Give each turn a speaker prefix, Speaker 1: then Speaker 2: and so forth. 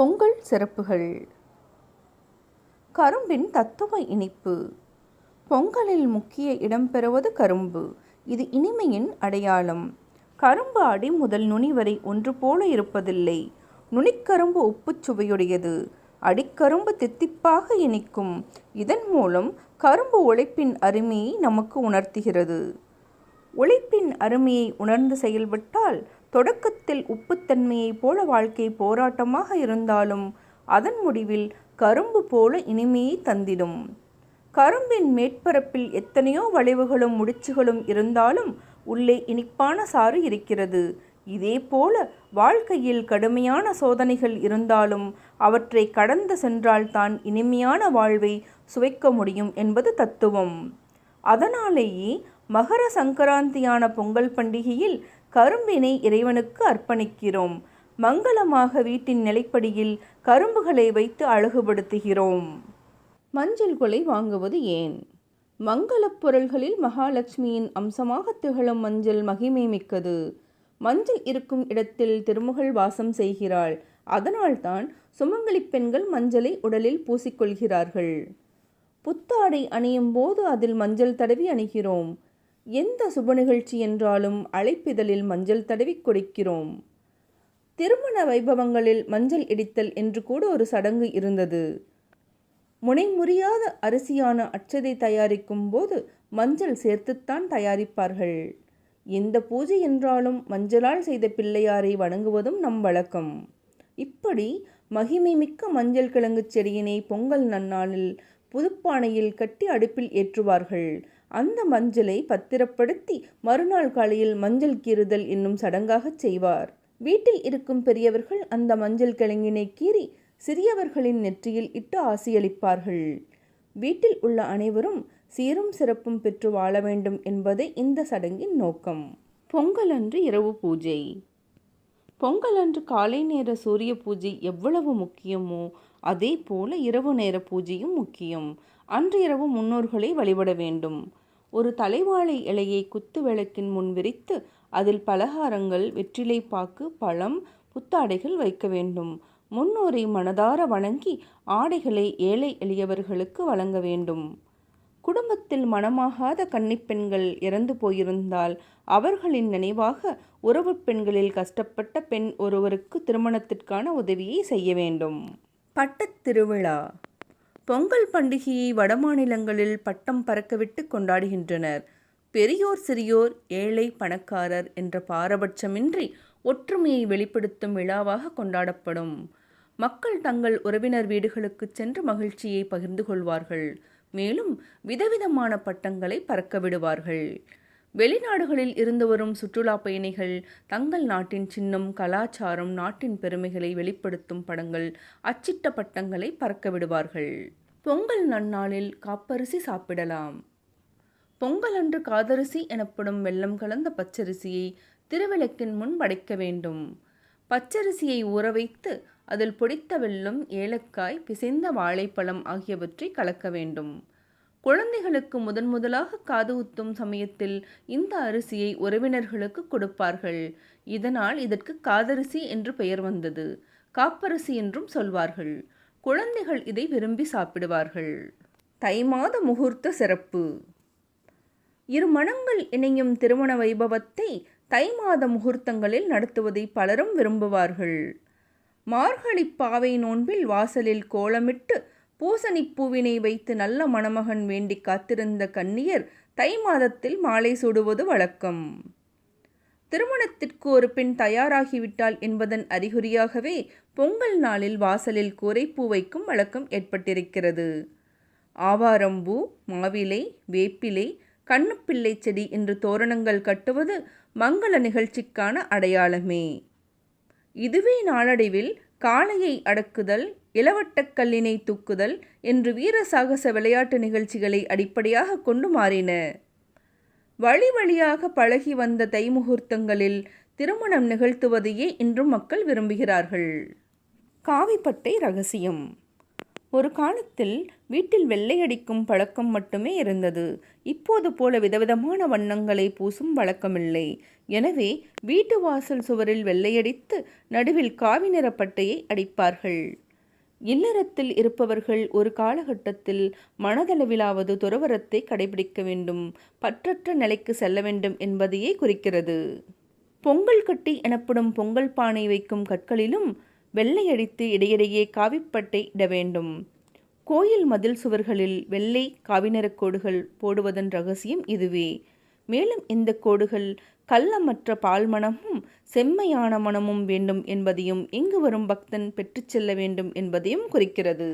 Speaker 1: பொங்கல் சிறப்புகள். கரும்பின் தத்துவ இனிப்பு. பொங்கலில் முக்கிய இடம்பெறுவது கரும்பு. இது இனிமையின் அடையாளம். கரும்பு அடி முதல் நுனி வரை ஒன்று போல இருப்பதில்லை. நுனிக்கரும்பு உப்புச் சுவையுடையது. அடிக்கரும்பு தித்திப்பாக இனிக்கும். இதன் மூலம் கரும்பு உழைப்பின் அருமையை நமக்கு உணர்த்துகிறது. உழைப்பின் அருமையை உணர்ந்து செயல்பட்டால் தொடக்கத்தில் உப்புத்தன்மையைப் போல வாழ்க்கை போராட்டமாக இருந்தாலும் அதன் முடிவில் கரும்பு போல இனிமையை தந்திடும். கரும்பின் மேற்பரப்பில் எத்தனையோ வளைவுகளும் முடிச்சுகளும் இருந்தாலும் உள்ளே இனிப்பான சாறு இருக்கிறது. இதேபோல வாழ்க்கையில் கடுமையான சோதனைகள் இருந்தாலும் அவற்றை கடந்து சென்றால்தான் இனிமையான வாழ்வை சுவைக்க முடியும் என்பது தத்துவம். அதனாலேயே மகர சங்கராந்தியான பொங்கல் பண்டிகையில் கரும்பினை இறைவனுக்கு அர்ப்பணிக்கிறோம். மங்களமாக வீட்டின் நிலைப்படியில் கரும்புகளை வைத்து அழகுபடுத்துகிறோம். மஞ்சள் கொலை வாங்குவது ஏன்? மங்களப் பொருள்களில் மகாலட்சுமியின் அம்சமாக திகழும் மஞ்சள் மகிமை மிக்கது. மஞ்சள் இருக்கும் இடத்தில் திருமகள் வாசம் செய்கிறாள். அதனால்தான் சுமங்கலி பெண்கள் மஞ்சளை உடலில் பூசிக்கொள்கிறார்கள். புத்தாடை அணியும் போது அதில் மஞ்சள் தடவி அணிகிறோம். எந்த சுப நிகழ்ச்சி என்றாலும் அழைப்பிதழில் மஞ்சள் தடவி கொடுக்கிறோம். திருமண வைபவங்களில் மஞ்சள் இடித்தல் என்று கூட ஒரு சடங்கு இருந்தது. முனைமுறியாத அரிசியான அச்சதை தயாரிக்கும் போது மஞ்சள் சேர்த்துத்தான் தயாரிப்பார்கள். எந்த பூஜை என்றாலும் மஞ்சளால் செய்த பிள்ளையாரை வணங்குவதும் நம் வழக்கம். இப்படி மகிமை மிக்க மஞ்சள் கிழங்கு செடியினை பொங்கல் நன்னாளில் புதுப்பானையில் கட்டி அடுப்பில் ஏற்றுவார்கள். அந்த மஞ்சளை பத்திரப்படுத்தி மறுநாள் காலையில் மஞ்சள் கீறுதல் என்னும் சடங்காகச் செய்வார். வீட்டில் இருக்கும் பெரியவர்கள் அந்த மஞ்சள் கிழங்கினை கீறி சிறியவர்களின் நெற்றியில் இட்டு ஆசியளிப்பார்கள். வீட்டில் உள்ள அனைவரும் சீரும் சிறப்பும் பெற்று வாழ வேண்டும் என்பதே இந்த சடங்கின் நோக்கம். பொங்கல் அன்று இரவு பூஜை. பொங்கல் அன்று காலை நேர சூரிய பூஜை எவ்வளவு முக்கியமோ அதே போல இரவு நேர பூஜையும் முக்கியம். அன்று இரவு முன்னோர்களை வழிபட வேண்டும். ஒரு தலைவாழை இலையை குத்து விளக்கின் முன் விரித்து அதில் பலகாரங்கள் வெற்றிலை பாக்கு பழம் புத்தாடைகள் வைக்க வேண்டும். முன்னோரை மனதார வணங்கி ஆடைகளை ஏழை எளியவர்களுக்கு வழங்க வேண்டும். குடும்பத்தில் மனமாகாத கன்னிப்பெண்கள் இறந்து போயிருந்தால் அவர்களின் நினைவாக உறவு பெண்களில் கஷ்டப்பட்ட பெண் ஒருவருக்கு திருமணத்திற்கான உதவியை செய்ய வேண்டும். பட்டத் திருவிழா பொங்கல் பண்டிகையை வடமாநிலங்களில் பட்டம் பறக்கவிட்டு கொண்டாடுகின்றனர். பெரியோர் சிறியோர் ஏழை பணக்காரர் என்ற பாரபட்சமின்றி ஒற்றுமையை வெளிப்படுத்தும் விழாவாக கொண்டாடப்படும். மக்கள் தங்கள் உறவினர் வீடுகளுக்கு சென்று மகிழ்ச்சியை பகிர்ந்து கொள்வார்கள். மேலும் விதவிதமான பட்டங்களை பறக்க விடுவார்கள். வெளிநாடுகளில் இருந்து வரும் சுற்றுலா பயணிகள் தங்கள் நாட்டின் சின்னம் கலாச்சாரம் நாட்டின் பெருமைகளை வெளிப்படுத்தும் படங்கள் அச்சிட்ட பட்டங்களை பறக்க விடுவார்கள். பொங்கல் நன்னாளில் காப்பரிசி சாப்பிடலாம். பொங்கல் அன்று காதரிசி எனப்படும் வெள்ளம் கலந்த பச்சரிசியை திருவிளக்கின் முன் படைக்க வேண்டும். பச்சரிசியை ஊற வைத்து அதில் பொடித்த வெல்லம் ஏலக்காய் பிசைந்த வாழைப்பழம் ஆகியவற்றை கலக்க வேண்டும். குழந்தைகளுக்கு முதன் முதலாக காது ஊத்தும் சமயத்தில் இந்த அரிசியை உறவினர்களுக்கு கொடுப்பார்கள். இதனால் இதற்கு காதரிசி என்று பெயர் வந்தது. காப்பரிசி என்றும் சொல்வார்கள். குழந்தைகள் இதை விரும்பி சாப்பிடுவார்கள். தை மாத முகூர்த்த சிறப்பு. இரு மனங்கள் இணையும் திருமண வைபவத்தை தை மாத முகூர்த்தங்களில் நடத்துவதை பலரும் விரும்புவார்கள். மார்கழி பாவை நோன்பில் வாசலில் கோலமிட்டு பூசணிப்பூவினை வைத்து நல்ல மணமகன் வேண்டி காத்திருந்த கன்னியர் தை மாதத்தில் மாலை சூடுவது வழக்கம். திருமணத்திற்கு ஒரு பெண் தயாராகிவிட்டாள் என்பதன் அறிகுறியாகவே பொங்கல் நாளில் வாசலில் கூரைப்பூ வைக்கும் வழக்கம் ஏற்பட்டிருக்கிறது. ஆவாரம்பூ மாவிலை வேப்பிலை கண்ணுப்பிள்ளை செடி என்று தோரணங்கள் கட்டுவது மங்கள நிகழ்ச்சிக்கான அடையாளமே. இதுவே நாளடைவில் காளையை அடக்குதல் இளவட்டக்கல்லினை தூக்குதல் என்று வீர சாகச விளையாட்டு நிகழ்ச்சிகளை அடிப்படையாக கொண்டு மாறின. வழி வழியாக பழகி வந்த தை முகூர்த்தங்களில் திருமணம் நிகழ்த்துவதையே இன்றும் மக்கள் விரும்புகிறார்கள். காவிப்பட்டை ரகசியம். ஒரு காலத்தில் வீட்டில் வெள்ளையடிக்கும் பழக்கம் மட்டுமே இருந்தது. இப்போது போல விதவிதமான வண்ணங்களை பூசும் வழக்கமில்லை. எனவே வீட்டு வாசல் சுவரில் வெள்ளையடித்து நடுவில் காவி நிற பட்டையை அடிப்பார்கள். இல்லறத்தில் இருப்பவர்கள் ஒரு காலகட்டத்தில் மனதளவிலாவது துறவரத்தை கடைபிடிக்க வேண்டும். பற்றற்ற நிலைக்கு செல்ல வேண்டும் என்பதையே குறிக்கிறது. பொங்கல் கட்டி எனப்படும் பொங்கல் பானை வைக்கும் கற்களிலும் வெள்ளையடித்து இடையிடையே காவிப்பட்டை இட வேண்டும். கோயில் மதில் சுவர்களில் வெள்ளை காவிநிறக் கோடுகள் போடுவதன் ரகசியம் இதுவே. மேலும் இந்த கோடுகள் கள்ளமற்ற பால் மணமும் செம்மையான மனமும் வேண்டும் என்பதையும் இங்கு வரும் பக்தன் பெற்றுச் செல்ல வேண்டும் என்பதையும் குறிக்கிறது.